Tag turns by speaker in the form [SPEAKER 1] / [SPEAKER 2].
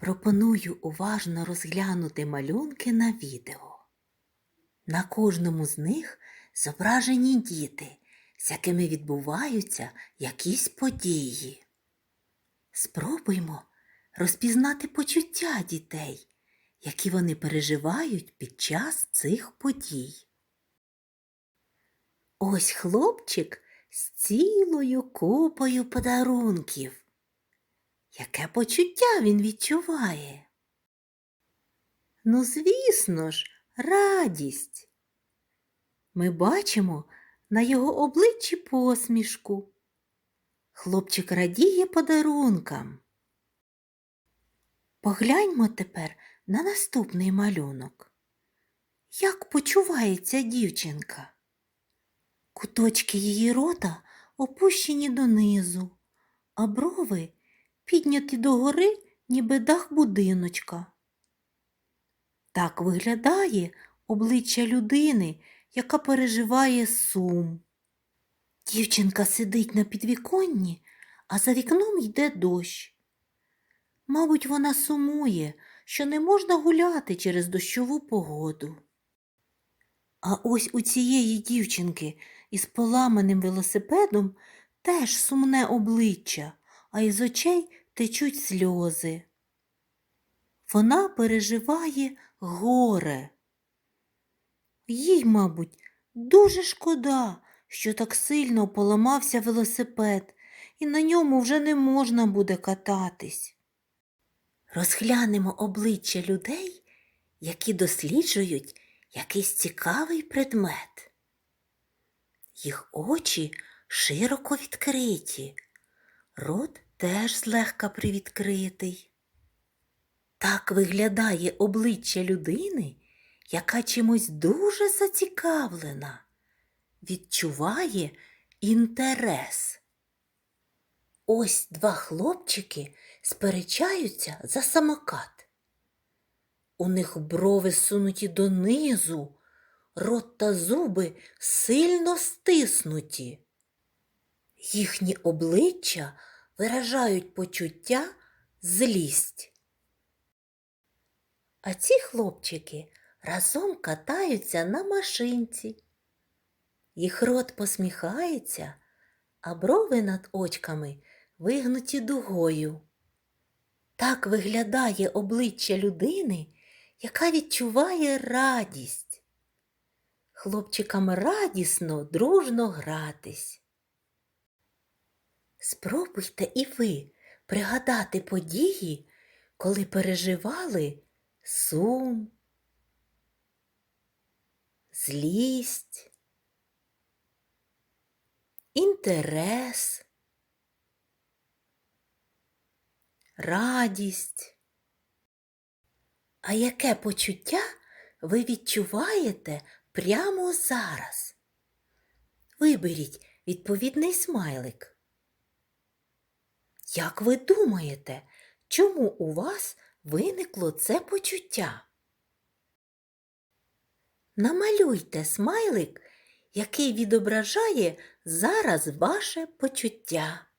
[SPEAKER 1] Пропоную уважно розглянути малюнки на відео. На кожному з них зображені діти, з якими відбуваються якісь події. Спробуймо розпізнати почуття дітей, які вони переживають під час цих подій. Ось хлопчик з цілою купою подарунків. Яке почуття він відчуває? Ну, звісно ж, радість. Ми бачимо на його обличчі посмішку. Хлопчик радіє подарункам. Погляньмо тепер на наступний малюнок. Як почувається дівчинка? Куточки її рота опущені донизу, а брови підняті догори, ніби дах будиночка. Так виглядає обличчя людини, яка переживає сум. Дівчинка сидить на підвіконні, а за вікном йде дощ. Мабуть, вона сумує, що не можна гуляти через дощову погоду. А ось у цієї дівчинки із поламаним велосипедом теж сумне обличчя, а із очей течуть сльози. Вона переживає горе. Їй, мабуть, дуже шкода, що так сильно поламався велосипед, і на ньому вже не можна буде кататись. Розглянемо обличчя людей, які досліджують якийсь цікавий предмет. Їх очі широко відкриті, рот теж злегка привідкритий. Так виглядає обличчя людини, яка чимось дуже зацікавлена, відчуває інтерес. Ось два хлопчики сперечаються за самокат. У них брови сунуті донизу, рот та зуби сильно стиснуті. Їхні обличчя виражають почуття злість. А ці хлопчики разом катаються на машинці. Їх рот посміхається, а брови над очками вигнуті дугою. Так виглядає обличчя людини, яка відчуває радість. Хлопчикам радісно, дружно гратись. Спробуйте і ви пригадати події, коли переживали сум, злість, інтерес, радість. А яке почуття ви відчуваєте прямо зараз? Виберіть відповідний смайлик. Як ви думаєте, чому у вас виникло це почуття? Намалюйте смайлик, який відображає зараз ваше почуття.